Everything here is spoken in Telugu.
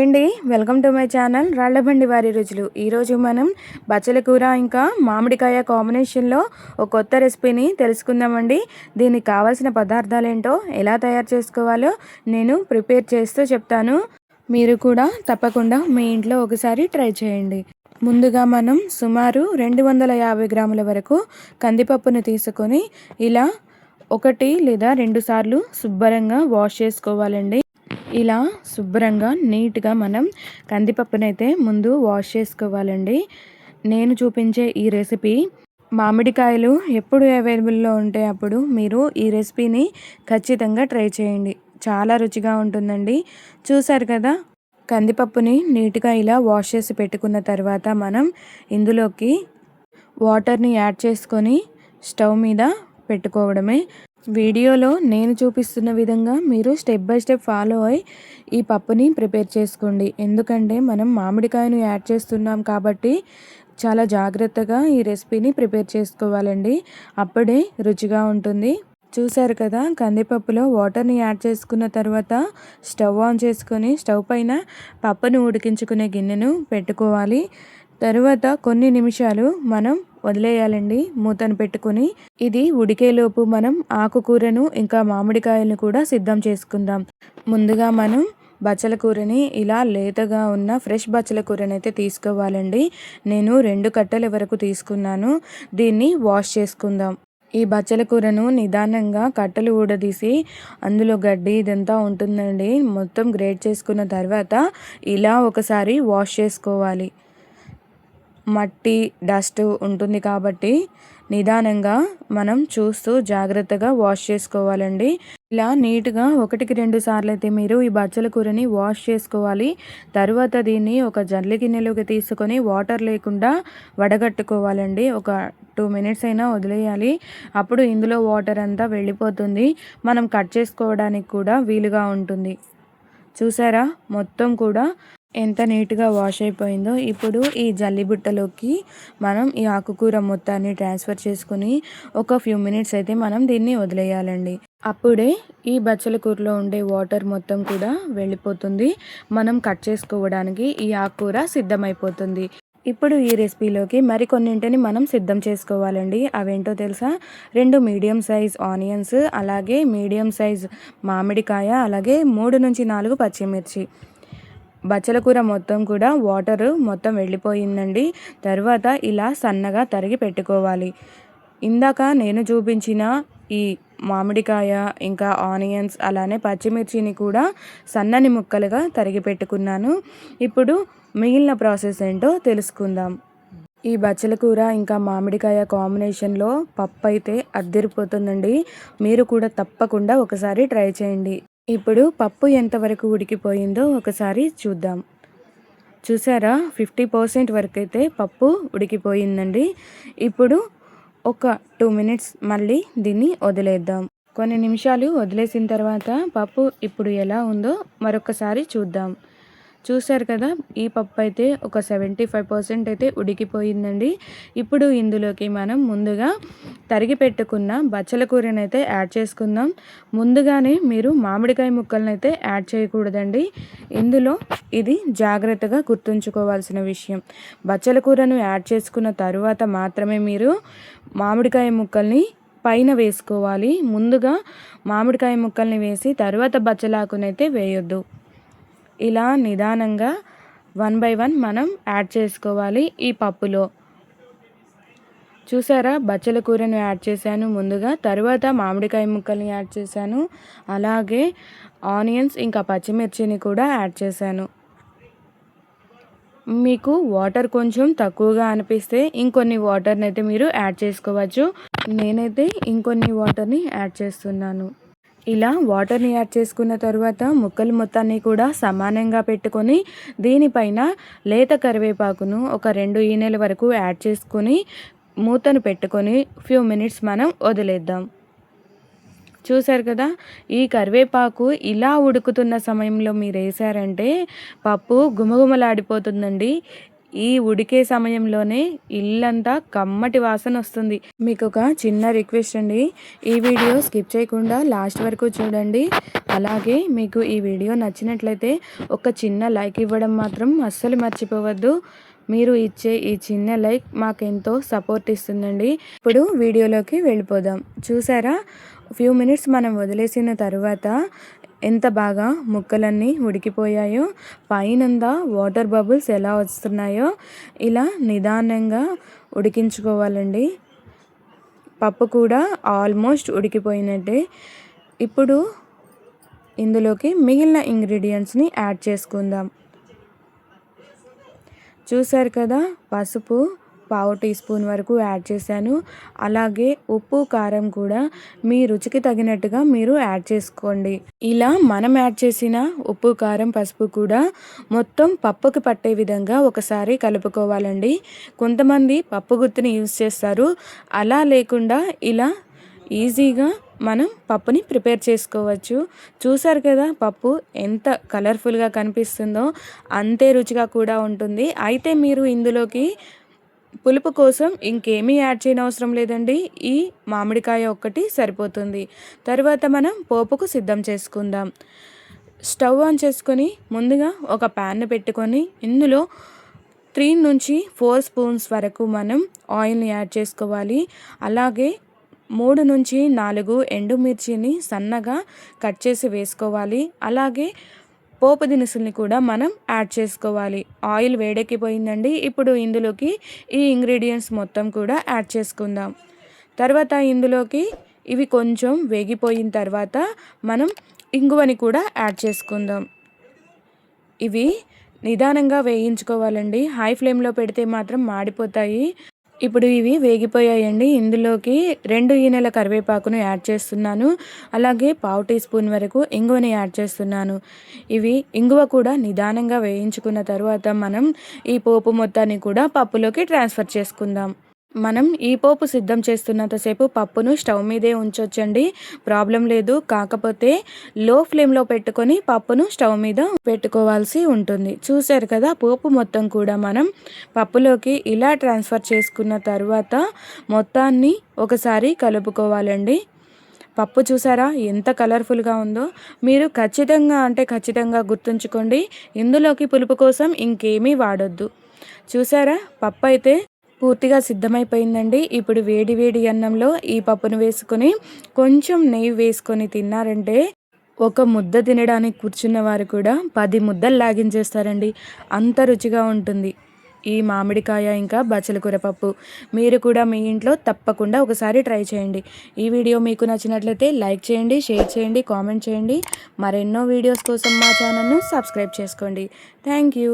హాయ్ అండి. Welcome to my channel Rallabandi వారి రుచులు. ఈరోజు మనం బచ్చల కూర ఇంకా మామిడికాయ కాంబినేషన్లో ఒక కొత్త రెసిపీని తెలుసుకుందామండి. దీనికి కావాల్సిన పదార్థాలు ఏంటో ఎలా తయారు చేసుకోవాలో నేను ప్రిపేర్ చేస్తూ చెప్తాను. మీరు కూడా తప్పకుండా మీ ఇంట్లో ఒకసారి ట్రై చేయండి. ముందుగా మనం సుమారు రెండు వందల యాభై గ్రాముల వరకు కందిపప్పును తీసుకొని ఇలా ఒకటి లేదా రెండు సార్లు శుభ్రంగా వాష్ చేసుకోవాలండి. ఇలా శుభ్రంగా నీట్గా మనం కందిపప్పునైతే ముందు వాష్ చేసుకోవాలండి. నేను చూపించే ఈ రెసిపీ మామిడికాయలు ఎప్పుడు అవైలబుల్లో ఉంటే అప్పుడు మీరు ఈ రెసిపీని ఖచ్చితంగా ట్రై చేయండి. చాలా రుచిగా ఉంటుందండి. చూసారు కదా? కందిపప్పుని నీట్గా ఇలా వాష్ చేసి పెట్టుకున్న తర్వాత మనం ఇందులోకి వాటర్ని యాడ్ చేసుకొని స్టవ్ మీద పెట్టుకోవడమే. వీడియోలో నేను చూపిస్తున్న విధంగా మీరు స్టెప్ బై స్టెప్ ఫాలో అయి ఈ పప్పుని ప్రిపేర్ చేసుకోండి. ఎందుకంటే మనం మామిడికాయను యాడ్ చేస్తున్నాం కాబట్టి చాలా జాగ్రత్తగా ఈ రెసిపీని ప్రిపేర్ చేసుకోవాలండి. అప్పుడే రుచిగా ఉంటుంది. చూసారు కదా కందిపప్పులో వాటర్ని యాడ్ చేసుకున్న తర్వాత స్టవ్ ఆన్ చేసుకొని స్టవ్ పైన పప్పును ఉడికించుకునే గిన్నెను పెట్టుకోవాలి. తరువాత కొన్ని నిమిషాలు మనం వదిలేయాలండి. మూతను పెట్టుకుని ఇది ఉడికేలోపు మనం ఆకుకూరను ఇంకా మామిడికాయలను కూడా సిద్ధం చేసుకుందాం. ముందుగా మనం బచ్చల కూరని ఇలా లేతగా ఉన్న ఫ్రెష్ బచ్చల కూరని అయితే తీసుకోవాలండి. నేను రెండు కట్టెల వరకు తీసుకున్నాను. దీన్ని వాష్ చేసుకుందాం. ఈ బచ్చల కూరను నిదానంగా కట్టెలు ఊడదీసి అందులో గడ్డి ఇదంతా ఉంటుందండి. మొత్తం గ్రేట్ చేసుకున్న తర్వాత ఇలా ఒకసారి వాష్ చేసుకోవాలి. మట్టి డస్ట్ ఉంటుంది కాబట్టి నిదానంగా మనం చూస్తూ జాగ్రత్తగా వాష్ చేసుకోవాలండి. ఇలా నీట్గా ఒకటికి రెండు సార్లు అయితే మీరు ఈ బచ్చల కూరని వాష్ చేసుకోవాలి. తర్వాత దీన్ని ఒక జల్లి గిన్నెలోకి తీసుకొని వాటర్ లేకుండా వడగట్టుకోవాలండి. ఒక టూ మినిట్స్ అయినా వదిలేయాలి. అప్పుడు ఇందులో వాటర్ అంతా వెళ్ళిపోతుంది. మనం కట్ చేసుకోవడానికి కూడా వీలుగా ఉంటుంది. చూసారా? మొత్తం కూడా ఎంత నీట్గా వాష్ అయిపోయిందో ఇప్పుడు ఈ జల్లి బుట్టలోకి మనం ఈ ఆకుకూర మొత్తాన్ని ట్రాన్స్ఫర్ చేసుకుని ఒక ఫ్యూ మినిట్స్ అయితే మనం దీన్ని వదిలేయాలండి. అప్పుడే ఈ బచ్చల కూరలో ఉండే వాటర్ మొత్తం కూడా వెళ్ళిపోతుంది. మనం కట్ చేసుకోవడానికి ఈ ఆకుకూర సిద్ధమైపోతుంది. ఇప్పుడు ఈ రెసిపీలోకి మరికొన్నింటిని మనం సిద్ధం చేసుకోవాలండి. అవేంటో తెలుసా? రెండు మీడియం సైజ్ ఆనియన్స్ అలాగే మీడియం సైజ్ మామిడికాయ అలాగే మూడు నుంచి నాలుగు పచ్చిమిర్చి. బచ్చల కూర మొత్తం కూడా వాటర్ మొత్తం వెళ్ళిపోయిందండి. తర్వాత ఇలా సన్నగా తరిగి పెట్టుకోవాలి. ఇందాక నేను చూపించిన ఈ మామిడికాయ ఇంకా ఆనియన్స్ అలానే పచ్చిమిర్చిని కూడా సన్నని ముక్కలుగా తరిగి పెట్టుకున్నాను. ఇప్పుడు మిగిలిన ప్రాసెస్ ఏంటో తెలుసుకుందాం. ఈ బచ్చల కూర ఇంకా మామిడికాయ కాంబినేషన్లో పప్పు అయితే అద్దరిపోతుందండి. మీరు కూడా తప్పకుండా ఒకసారి ట్రై చేయండి. ఇప్పుడు పప్పు ఎంతవరకు ఉడికిపోయిందో ఒకసారి చూద్దాం. చూసారా? ఫిఫ్టీ పర్సెంట్ వరకు అయితే పప్పు ఉడికిపోయిందండి. ఇప్పుడు ఒక టూ మినిట్స్ మళ్ళీ దీన్ని వదిలేద్దాం. కొన్ని నిమిషాలు వదిలేసిన తర్వాత పప్పు ఇప్పుడు ఎలా ఉందో మరొకసారి చూద్దాం. చూసారు కదా ఈ పప్పు అయితే ఒక సెవెంటీ ఫైవ్ పర్సెంట్ అయితే ఉడికిపోయిందండి. ఇప్పుడు ఇందులోకి మనం ముందుగా తరిగి పెట్టుకున్న బచ్చల కూరని అయితే యాడ్ చేసుకుందాం. ముందుగానే మీరు మామిడికాయ ముక్కలను అయితే యాడ్ చేయకూడదండి. ఇందులో ఇది జాగ్రత్తగా గుర్తుంచుకోవాల్సిన విషయం. బచ్చల కూరను యాడ్ చేసుకున్న తరువాత మాత్రమే మీరు మామిడికాయ ముక్కల్ని పైన వేసుకోవాలి. ముందుగా మామిడికాయ ముక్కల్ని వేసి తర్వాత బచ్చలాకునైతే వేయొద్దు. ఇలా నిదానంగా వన్ బై వన్ మనం యాడ్ చేసుకోవాలి ఈ పప్పులో. చూసారా? బచ్చల కూరను యాడ్ చేశాను ముందుగా. తర్వాత మామిడికాయ ముక్కల్ని యాడ్ చేశాను. అలాగే ఆనియన్స్ ఇంకా పచ్చిమిర్చిని కూడా యాడ్ చేశాను. మీకు వాటర్ కొంచెం తక్కువగా అనిపిస్తే ఇంకొన్ని వాటర్ని అయితే మీరు యాడ్ చేసుకోవచ్చు. నేనైతే ఇంకొన్ని వాటర్ని యాడ్ చేస్తున్నాను. ఇలా వాటర్ని యాడ్ చేసుకున్న తర్వాత ముక్కలు మొత్తాన్ని కూడా సమానంగా పెట్టుకొని దీనిపైన లేత కరివేపాకును ఒక రెండు ఈనెల వరకు యాడ్ చేసుకొని మూతను పెట్టుకొని ఫ్యూ మినిట్స్ మనం వదిలేద్దాం. చూసారు కదా? ఈ కరివేపాకు ఇలా ఉడుకుతున్న సమయంలో మీరు వేసారంటే పప్పు గుమగుమలాడిపోతుందండి. ఈ ఉడికే సమయంలోనే ఇల్లంతా కమ్మటి వాసన వస్తుంది. మీకు ఒక చిన్న రిక్వెస్ట్ అండి. ఈ వీడియో స్కిప్ చేయకుండా లాస్ట్ వరకు చూడండి. అలాగే మీకు ఈ వీడియో నచ్చినట్లయితే ఒక చిన్న లైక్ ఇవ్వడం మాత్రం అస్సలు మర్చిపోవద్దు. మీరు ఇచ్చే ఈ చిన్న లైక్ మాకెంతో సపోర్ట్ ఇస్తుందండి. ఇప్పుడు వీడియోలోకి వెళ్ళిపోదాం. చూసారా? ఫ్యూ మినిట్స్ మనం వదిలేసిన తర్వాత ఎంత బాగా ముక్కలన్నీ ఉడికిపోయాయో పైనందా వాటర్ బబుల్స్ ఎలా వస్తున్నాయో ఇలా నిదానంగా ఉడికించుకోవాలండి. పప్పు కూడా ఆల్మోస్ట్ ఉడికిపోయినట్టే. ఇప్పుడు ఇందులోకి మిగిలిన ఇంగ్రీడియంట్స్ని యాడ్ చేసుకుందాం. చూసారు కదా పసుపు పావు టీ స్పూన్ వరకు యాడ్ చేశాను. అలాగే ఉప్పు కారం కూడా మీ రుచికి తగినట్టుగా మీరు యాడ్ చేసుకోండి. ఇలా మనం యాడ్ చేసిన ఉప్పు కారం పసుపు కూడా మొత్తం పప్పుకి పట్టే విధంగా ఒకసారి కలుపుకోవాలండి. కొంతమంది పప్పు గుత్తిని యూస్ చేస్తారు. అలా లేకుండా ఇలా ఈజీగా మనం పప్పుని ప్రిపేర్ చేసుకోవచ్చు. చూసారు కదా పప్పు ఎంత కలర్ఫుల్గా కనిపిస్తుందో అంతే రుచిగా కూడా ఉంటుంది. అయితే మీరు ఇందులోకి పులుపు కోసం ఇంకేమీ యాడ్ చేయనవసరం లేదండి. ఈ మామిడికాయ ఒక్కటి సరిపోతుంది. తర్వాత మనం పోపుకు సిద్ధం చేసుకుందాం. స్టవ్ ఆన్ చేసుకొని ముందుగా ఒక ప్యాన్ పెట్టుకొని ఇందులో త్రీ నుంచి ఫోర్ స్పూన్స్ వరకు మనం ఆయిల్ని యాడ్ చేసుకోవాలి. అలాగే మూడు నుంచి నాలుగు ఎండుమిర్చిని సన్నగా కట్ చేసి వేసుకోవాలి. అలాగే పోపు దినుసుల్ని కూడా మనం యాడ్ చేసుకోవాలి. ఆయిల్ వేడెక్కిపోయిందండి. ఇప్పుడు ఇందులోకి ఈ ఇంగ్రీడియంట్స్ మొత్తం కూడా యాడ్ చేసుకుందాం. తర్వాత ఇందులోకి ఇవి కొంచెం వేగిపోయిన తర్వాత మనం ఇంగువని కూడా యాడ్ చేసుకుందాం. ఇవి నిదానంగా వేయించుకోవాలండి. హై ఫ్లేమ్లో పెడితే మాత్రం మాడిపోతాయి. ఇప్పుడు ఇవి వేగిపోయాయండి. ఇందులోకి రెండు ఈనెల కరివేపాకును యాడ్ చేస్తున్నాను. అలాగే పావు టీ స్పూన్ వరకు ఇంగువని యాడ్ చేస్తున్నాను. ఇవి ఇంగువ కూడా నిదానంగా వేయించుకున్న తర్వాత మనం ఈ పోపు మొత్తాన్ని కూడా పప్పులోకి ట్రాన్స్ఫర్ చేసుకుందాం. మనం ఈ పోపు సిద్ధం చేస్తున్నంతసేపు పప్పును స్టవ్ మీదే ఉంచొచ్చండి. ప్రాబ్లం లేదు. కాకపోతే లో ఫ్లేమ్లో పెట్టుకొని పప్పును స్టవ్ మీద పెట్టుకోవాల్సి ఉంటుంది. చూసారు కదా పోపు మొత్తం కూడా మనం పప్పులోకి ఇలా ట్రాన్స్ఫర్ చేసుకున్న తర్వాత మొత్తాన్ని ఒకసారి కలుపుకోవాలండి. పప్పు చూసారా ఎంత కలర్ఫుల్గా ఉందో. మీరు ఖచ్చితంగా అంటే ఖచ్చితంగా గుర్తుంచుకోండి. ఇందులోకి పులుపు కోసం ఇంకేమీ వాడొద్దు. చూసారా పప్పు అయితే పూర్తిగా సిద్ధమైపోయిందండి. ఇప్పుడు వేడి వేడి అన్నంలో ఈ పప్పును వేసుకొని కొంచెం నెయ్యి వేసుకొని తిన్నారంటే ఒక ముద్ద తినడానికి కూర్చున్న వారు కూడా పది ముద్దలు లాగించేస్తారండి. అంత రుచిగా ఉంటుంది. ఈ మామిడికాయ ఇంకా బచ్చలకూర పప్పు మీరు కూడా మీ ఇంట్లో తప్పకుండా ఒకసారి ట్రై చేయండి. ఈ వీడియో మీకు నచ్చినట్లయితే లైక్ చేయండి షేర్ చేయండి కామెంట్ చేయండి. మరెన్నో వీడియోస్ కోసం మా ఛానల్ను సబ్స్క్రైబ్ చేసుకోండి. Thank you.